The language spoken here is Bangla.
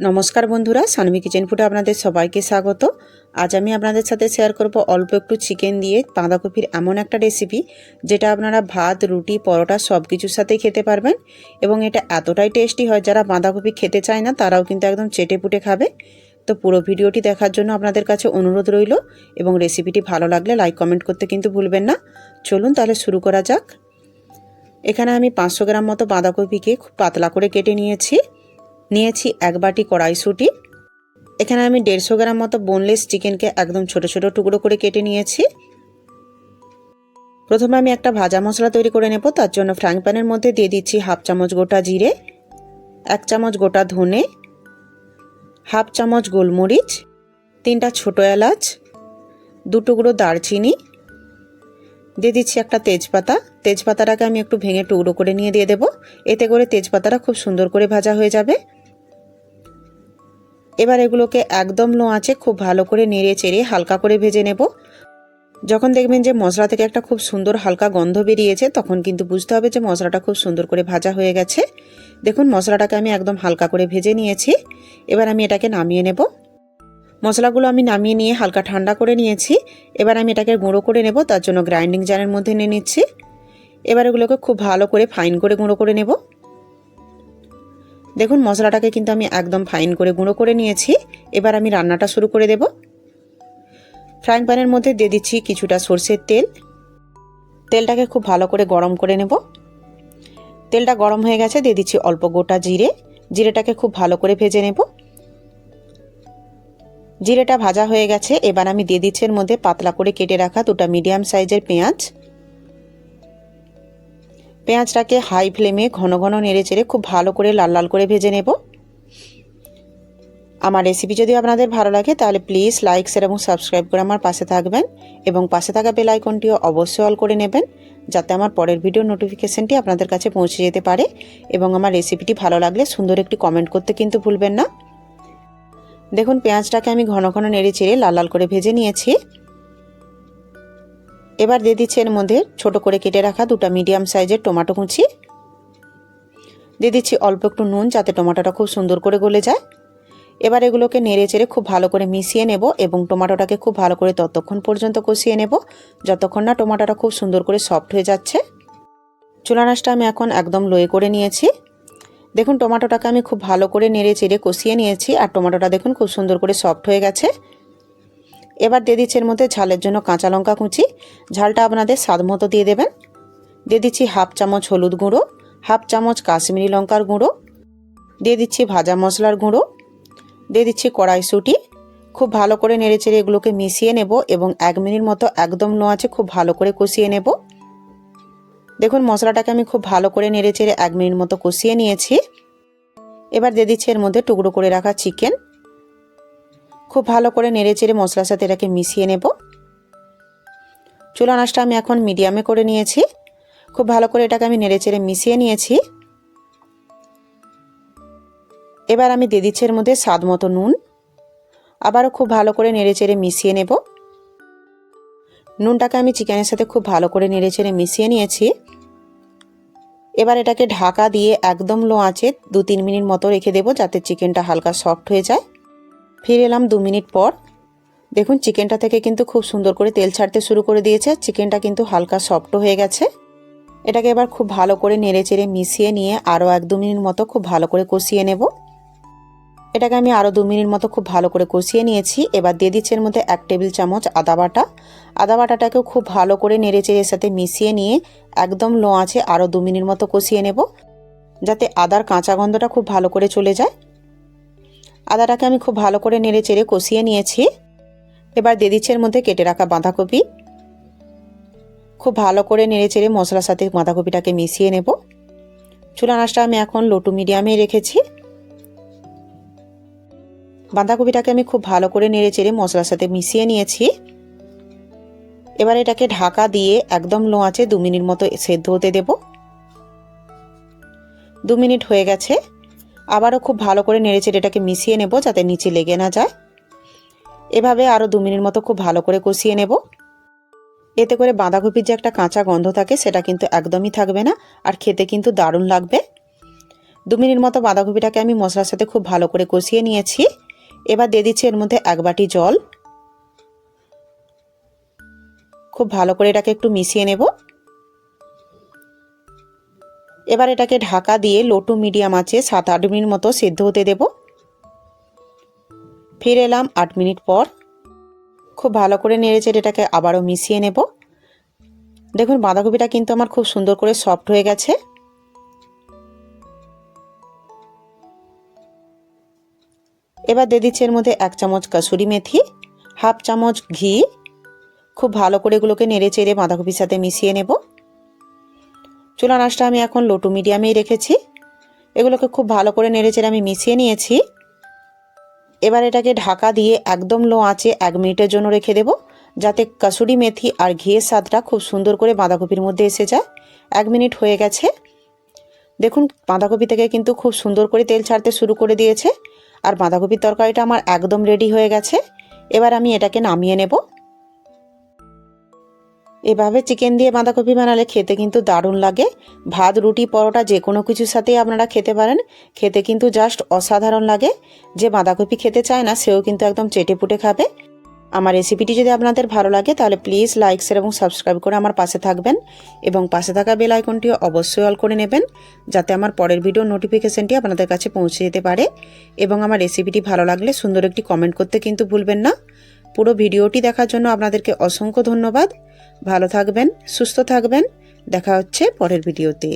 নমস্কার বন্ধুরা সানভি কিচেন ফুডে আপনাদের সবাইকে স্বাগত। আজ আমি আপনাদের সাথে শেয়ার করব অল্প একটু চিকেন দিয়ে বাঁধাকপির এমন একটা রেসিপি যেটা আপনারা ভাত, রুটি, পরোটা সব কিছুর সাথেই খেতে পারবেন এবং এটা এতটাই টেস্টি হয়, যারা বাঁধাকপি খেতে চায় না, তারাও কিন্তু একদম চেটে পুটে খাবে। তো পুরো ভিডিওটি দেখার জন্য আপনাদের কাছে অনুরোধ রইল এবং রেসিপিটি ভালো লাগলে লাইক কমেন্ট করতে কিন্তু ভুলবেন না। চলুন তাহলে শুরু করা যাক। এখানে আমি পাঁচশো গ্রাম মতো বাঁধাকপিকে খুব পাতলা করে কেটে নিয়েছি। নিয়েছি এক বাটি কড়াইশুঁটি। এখানে আমি দেড়শো গ্রাম মতো বোনলেস চিকেনকে একদম ছোট ছোট টুকরো করে কেটে নিয়েছি। প্রথমে আমি একটা ভাজা মশলা তৈরি করে নেব, তার জন্য ফ্রাইং প্যানের মধ্যে দিয়ে দিচ্ছি হাফ চামচ গোটা জিরে, এক চামচ গোটা ধনে, হাফ চামচ গোলমরিচ, তিনটা ছোটো এলাচ, দু টুকরো দারচিনি, দিয়ে দিচ্ছি একটা তেজপাতা। তেজপাতাটাকে আমি একটু ভেঙে টুকরো করে নিয়ে দিয়ে দেবো। এতে করে তেজপাতাটা খুব সুন্দর করে ভাজা হয়ে যাবে। এবার এগুলোকে একদম লো আঁচে খুব ভালো করে নেড়ে চেড়ে হালকা করে ভেজে নেব। যখন দেখবেন যে মশলা থেকে একটা খুব সুন্দর হালকা গন্ধ বেরিয়েছে, তখন কিন্তু বুঝতে হবে যে মশলাটা খুব সুন্দর করে ভাজা হয়ে গেছে। দেখুন, মশলাটাকে আমি একদম হালকা করে ভেজে নিয়েছি। এবার আমি এটাকে নামিয়ে নেব। মশলাগুলো আমি নামিয়ে নিয়ে হালকা ঠান্ডা করে নিয়েছি। এবার আমি এটাকে গুঁড়ো করে নেব, তার জন্য গ্রাইন্ডিং জারের মধ্যে নিয়ে নিচ্ছি। এবার এগুলোকে খুব ভালো করে ফাইন করে গুঁড়ো করে নেব। দেখুন, মশলাটাকে কিন্তু আমি একদম ফাইন করে গুঁড়ো করে নিয়েছি। এবার আমি রান্নাটা শুরু করে দেব। ফ্রাইং প্যানের মধ্যে দিয়ে দিচ্ছি কিছুটা সর্ষের তেল। তেলটাকে খুব ভালো করে গরম করে নেব। তেলটা গরম হয়ে গেছে, দিয়ে দিচ্ছি অল্প গোটা জিরে। জিরেটাকে খুব ভালো করে ভেজে নেব। জিরেটা ভাজা হয়ে গেছে, এবার আমি দিয়ে দিচ্ছি এর মধ্যে পাতলা করে কেটে রাখা দুটা মিডিয়াম সাইজের পেঁয়াজ। পেঁয়াজটাকে হাই ফ্লেমে ঘন ঘন নেড়ে চেড়ে খুব ভালো করে লাল লাল করে ভেজে নেব। আমার রেসিপি যদি আপনাদের ভালো লাগে, তাহলে প্লিজ লাইক শেয়ার এবং সাবস্ক্রাইব করে আমার পাশে থাকবেন এবং পাশে থাকা বেল আইকনটিও অবশ্যই অল করে নেবেন যাতে আমার পরের ভিডিও নোটিফিকেশনটি আপনাদের কাছে পৌঁছে যেতে পারে এবং আমার রেসিপিটি ভালো লাগলে সুন্দর একটি কমেন্ট করতে কিন্তু ভুলবেন না। দেখুন, পেঁয়াজটাকে আমি ঘন ঘন নেড়ে চেড়ে লাল লাল করে ভেজে নিয়েছি। এবার দিয়ে দিচ্ছি এর মধ্যে ছোট করে কেটে রাখা দুটো মিডিয়াম সাইজের টমেটো কুচি। দিয়ে দিচ্ছি অল্প একটু নুন যাতে টমাটোটা খুব সুন্দর করে গলে যায়। এবার এগুলোকে নেড়ে চেড়ে খুব ভালো করে মিশিয়ে নেব এবং টমাটোটাকে খুব ভালো করে ততক্ষণ পর্যন্ত কষিয়ে নেব, যতক্ষণ না টমাটোটা খুব সুন্দর করে সফট হয়ে যাচ্ছে। চুলানাসটা আমি এখন একদম লোয়ে করে নিয়েছি। দেখুন টমাটোটাকে আমি খুব ভালো করে নেড়ে চেড়ে কষিয়ে নিয়েছি আর টমাটোটা দেখুন খুব সুন্দর করে সফট হয়ে গেছে। এবার দিয়ে দিচ্ছি এর মধ্যে ঝালের জন্য কাঁচা লঙ্কা কুচি। ঝালটা আপনাদের স্বাদ মতো দিয়ে দেবেন। দিয়ে দিচ্ছি হাফ চামচ হলুদ গুঁড়ো, হাফ চামচ কাশ্মীরি লঙ্কার গুঁড়ো, দিয়ে দিচ্ছি ভাজা মশলার গুঁড়ো, দিয়ে দিচ্ছি কড়াইশুঁটি। খুব ভালো করে নেড়ে চেড়ে এগুলোকে মিশিয়ে নেব এবং এক মিনিট মতো একদম নো আছে খুব ভালো করে কষিয়ে নেব। দেখুন, মশলাটাকে আমি খুব ভালো করে নেড়ে চেড়ে এক মিনিট মতো কষিয়ে নিয়েছি। এবার দিয়ে দিচ্ছি এর মধ্যে টুকরো করে রাখা চিকেন। খুব ভালো করে নেড়ে চেড়ে মশলার সাথে এটাকে মিশিয়ে নেব। চুলা নাচটা আমি এখন মিডিয়ামে করে নিয়েছি। খুব ভালো করে এটাকে আমি নেড়ে চেড়ে মিশিয়ে নিয়েছি। এবার আমি দিয়ে দিচ্ছি এর মধ্যে স্বাদ মতো নুন। আবারও খুব ভালো করে নেড়ে চেড়ে মিশিয়ে নেব। নুনটাকে আমি চিকেনের সাথে খুব ভালো করে নেড়ে চেড়ে মিশিয়ে নিয়েছি। এবার এটাকে ঢাকা দিয়ে একদম লো আঁচে দু তিন মিনিট মতো রেখে দেবো যাতে চিকেনটা হালকা সফট হয়ে যায়। ফিরে এলাম দু মিনিট পর। দেখুন, চিকেনটা থেকে কিন্তু খুব সুন্দর করে তেল ছাড়তে শুরু করে দিয়েছে। চিকেনটা কিন্তু হালকা সফট হয়ে গেছে। এটাকে এবার খুব ভালো করে নেড়ে চেড়ে মিশিয়ে নিয়ে আরও এক দু মিনিট মতো খুব ভালো করে কষিয়ে নেব। এটাকে আমি আরও দু মিনিট মতো খুব ভালো করে কষিয়ে নিয়েছি। এবার দিয়ে দিচ্ছি এর মধ্যে এক টেবিল চামচ আদা বাটা। আদা বাটাটাকেও খুব ভালো করে নেড়ে চেড়ে এর সাথে মিশিয়ে নিয়ে একদম লো আছে আরও দু মিনিট মতো কষিয়ে নেব। যাতে আদার কাঁচা গন্ধটা খুব ভালো করে চলে যায়। আদাটাকে আমি খুব ভালো করে নেড়ে চেড়ে কষিয়ে নিয়েছি। এবার দিয়ে এর মধ্যে কেটে রাখা বাঁধাকপি। খুব ভালো করে নেড়ে চেড়ে মশলার সাথে বাঁধাকপিটাকে মিশিয়ে নেব। চুলা নাচটা আমি এখন লোটু মিডিয়ামে রেখেছি। বাঁধাকপিটাকে আমি খুব ভালো করে নেড়ে চেড়ে মশলার সাথে মিশিয়ে নিয়েছি। এবার এটাকে ঢাকা দিয়ে একদম লো আছে দু মিনিট মতো সেদ্ধ হতে দেব। দু মিনিট হয়ে গেছে। আবারও খুব ভালো করে নেড়েচেড়ে এটাকে মিশিয়ে নেব যাতে নিচে লেগে না যায়। এভাবে আরও দু মিনিট মতো খুব ভালো করে কষিয়ে নেব। এতে করে বাঁধাকপির যে একটা কাঁচা গন্ধ থাকে সেটা কিন্তু একদমই থাকবে না আর খেতে কিন্তু দারুণ লাগবে। দু মিনিট মতো বাঁধাকপিটাকে আমি মশলার সাথে খুব ভালো করে কষিয়ে নিয়েছি। এবার দিয়ে দিচ্ছি এর মধ্যে এক বাটি জল। খুব ভালো করে এটাকে একটু মিশিয়ে নেব। এবার এটাকে ঢাকা দিয়ে লো টু মিডিয়াম আছে সাত আট মিনিট মতো সেদ্ধ হতে দেব। ফিরে এলাম আট মিনিট পর। খুব ভালো করে নেড়েচেড়ে এটাকে আবারও মিশিয়ে নেব। দেখুন, বাঁধাকপিটা কিন্তু আমার খুব সুন্দর করে সফট হয়ে গেছে। এবার দিয়ে দিচ্ছি এর মধ্যে এক চামচ কাসুরি মেথি, হাফ চামচ ঘি। খুব ভালো করে এগুলোকে নেড়ে চেড়ে বাঁধাকপির সাথে মিশিয়ে নেব। চুলা নাচটা আমি এখন লো টু মিডিয়ামেই রেখেছি। এগুলোকে খুব ভালো করে নেড়ে চেড়ে আমি মিশিয়ে নিয়েছি। এবার এটাকে ঢাকা দিয়ে একদম লো আঁচে এক মিনিটের জন্য রেখে দেব, যাতে কাসুরি মেথি আর ঘিয়ের স্বাদটা খুব সুন্দর করে বাঁধাকপির মধ্যে এসে যায়। এক মিনিট হয়ে গেছে। দেখুন, বাঁধাকপি থেকে কিন্তু খুব সুন্দর করে তেল ছাড়তে শুরু করে দিয়েছে। আর বাঁধাকপির তরকারিটা আমার একদম রেডি হয়ে গেছে। এবার আমি এটাকে নামিয়ে নেব। এভাবে চিকেন দিয়ে বাঁধাকপি বানালে খেতে কিন্তু দারুণ লাগে। ভাত, রুটি, পরোটা যে কোনো কিছুর সাথেই আপনারা খেতে পারেন। খেতে কিন্তু জাস্ট অসাধারণ লাগে। যে বাঁধাকপি খেতে চায় না, সেও কিন্তু একদম চেটে পুটে খাবে। আমার রেসিপিটি যদি আপনাদের ভালো লাগে, তাহলে প্লিজ লাইক শেয়ার এবং সাবস্ক্রাইব করে আমার পাশে থাকবেন। এবং পাশে থাকা বেল আইকনটি অবশ্যই অল করে নেবেন, যাতে আমার পরের ভিডিও নোটিফিকেশনটি আপনাদের কাছে পৌঁছে যেতে পারে। এবং আমার রেসিপিটি ভালো লাগলে সুন্দর একটি কমেন্ট করতে কিন্তু ভুলবেন না। পুরো ভিডিওটি দেখার জন্য আপনাদেরকে অসংখ্য ধন্যবাদ। ভালো থাকবেন, সুস্থ থাকবেন। দেখা হচ্ছে পরের ভিডিওতে।